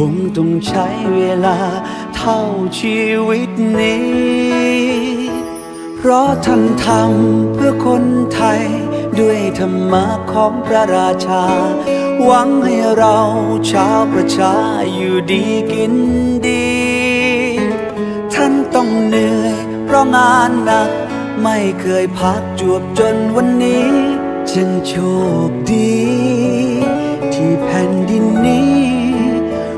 คงต้องใช้เวลาเท่าชีวิตนี้ เพราะท่านทำเพื่อคนไทย ด้วยธรรมะของพระราชา หวังให้เราชาวประชาอยู่ดีกินดี ท่านต้องเหนื่อยเพราะงานหนัก ไม่เคยพักจวบจนวันนี้จึงโชคดี ที่แผ่นดินนี้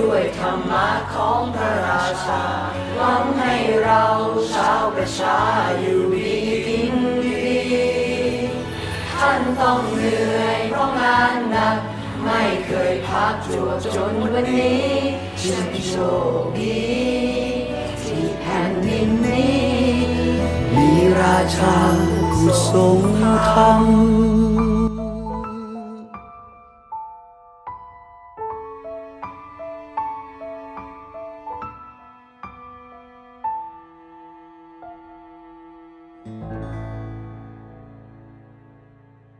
ด้วยธรรมะของพระราชา หวังให้เราชาวประชาอยู่ดีกินดีท่านต้องเหนื่อยเพราะงานหนัก ไม่เคยพักจวบจนวันนี้จึงโชคดีที่แผ่นดินนี้ มีราชาผู้ทรงธรรม